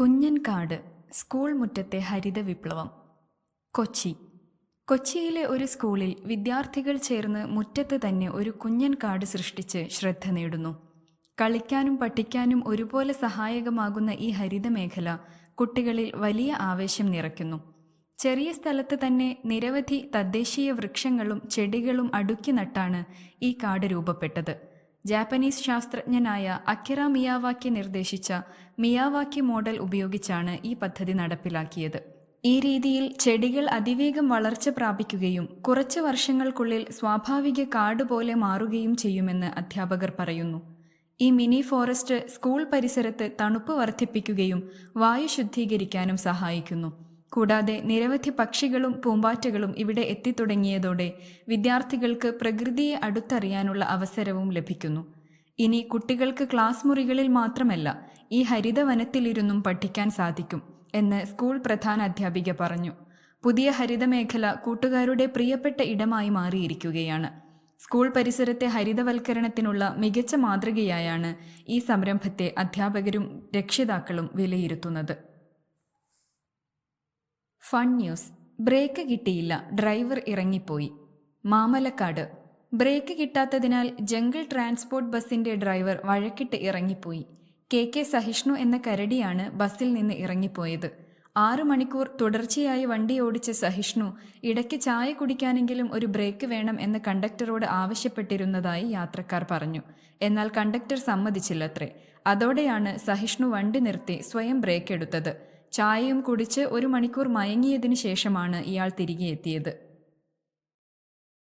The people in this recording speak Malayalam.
കുഞ്ഞൻകാട് സ്കൂൾ മുറ്റത്തെ ഹരിത വിപ്ലവം. കൊച്ചി. കൊച്ചിയിലെ ഒരു സ്കൂളിൽ വിദ്യാർത്ഥികൾ ചേർന്ന് മുറ്റത്ത് തന്നെ ഒരു കുഞ്ഞൻ കാട് സൃഷ്ടിച്ച് ശ്രദ്ധ നേടുന്നു. കളിക്കാനും പഠിക്കാനും ഒരുപോലെ സഹായകമാകുന്ന ഈ ഹരിത മേഖല കുട്ടികളിൽ വലിയ ആവേശം നിറയ്ക്കുന്നു. ചെറിയ സ്ഥലത്ത് തന്നെ നിരവധി തദ്ദേശീയ വൃക്ഷങ്ങളും ചെടികളും അടുക്കി നട്ടാണ് ഈ കാട് രൂപപ്പെട്ടത്. ജാപ്പനീസ് ശാസ്ത്രജ്ഞനായ അക്കിറ മിയാവാക്കി നിർദ്ദേശിച്ച മിയാവാക്കി മോഡൽ ഉപയോഗിച്ചാണ് ഈ പദ്ധതി നടപ്പിലാക്കിയത്. ഈ രീതിയിൽ ചെടികൾ അതിവേഗം വളർച്ച പ്രാപിക്കുകയും കുറച്ച് വർഷങ്ങൾക്കുള്ളിൽ സ്വാഭാവിക കാട് പോലെ മാറുകയും ചെയ്യുമെന്ന് അധ്യാപകർ പറയുന്നു. ഈ മിനി ഫോറസ്റ്റ് സ്കൂൾ പരിസരത്ത് തണുപ്പ് വർദ്ധിപ്പിക്കുകയും വായു ശുദ്ധീകരിക്കാനും സഹായിക്കുന്നു. കൂടാതെ നിരവധി പക്ഷികളും പൂമ്പാറ്റകളും ഇവിടെ എത്തിത്തുടങ്ങിയതോടെ വിദ്യാർത്ഥികൾക്ക് പ്രകൃതിയെ അടുത്തറിയാനുള്ള അവസരവും ലഭിക്കുന്നു. ഇനി കുട്ടികൾക്ക് ക്ലാസ് മുറികളിൽ മാത്രമല്ല ഈ ഹരിതവനത്തിലിരുന്നും പഠിക്കാൻ സാധിക്കും എന്ന് സ്കൂൾ പ്രധാന അധ്യാപിക പറഞ്ഞു. പുതിയ ഹരിതമേഖല കൂട്ടുകാരുടെ പ്രിയപ്പെട്ട ഇടമായി മാറിയിരിക്കുകയാണ്. സ്കൂൾ പരിസരത്തെ ഹരിതവൽക്കരണത്തിനുള്ള മികച്ച മാതൃകയായാണ് ഈ സംരംഭത്തെ അധ്യാപകരും രക്ഷിതാക്കളും വിലയിരുത്തുന്നത്. Fun news. ബ്രേക്ക് കിട്ടിയില്ല. ഡ്രൈവർ ഇറങ്ങിപ്പോയി. മാമലക്കാട്. ബ്രേക്ക് കിട്ടാത്തതിനാൽ ജംഗിൾ ട്രാൻസ്പോർട്ട് ബസിന്റെ ഡ്രൈവർ വഴക്കിട്ട് ഇറങ്ങിപ്പോയി. കെ കെ സഹിഷ്ണു എന്ന കരടിയാണ് ബസ്സിൽ നിന്ന് ഇറങ്ങിപ്പോയത്. ആറു മണിക്കൂർ തുടർച്ചയായി വണ്ടി ഓടിച്ച സഹിഷ്ണു ഇടയ്ക്ക് ചായ കുടിക്കാനെങ്കിലും ഒരു ബ്രേക്ക് വേണം എന്ന് കണ്ടക്ടറോട് ആവശ്യപ്പെട്ടിരുന്നതായി യാത്രക്കാർ പറഞ്ഞു. എന്നാൽ കണ്ടക്ടർ സമ്മതിച്ചില്ലത്രേ. അതോടെയാണ് സഹിഷ്ണു വണ്ടി നിർത്തി സ്വയം ബ്രേക്ക് എടുത്തത് ചായയും കുടിച്ച് ഒരു മണിക്കൂർ മയങ്ങിയതിനു ശേഷമാണ് ഇയാൾ തിരികെ എത്തിയത്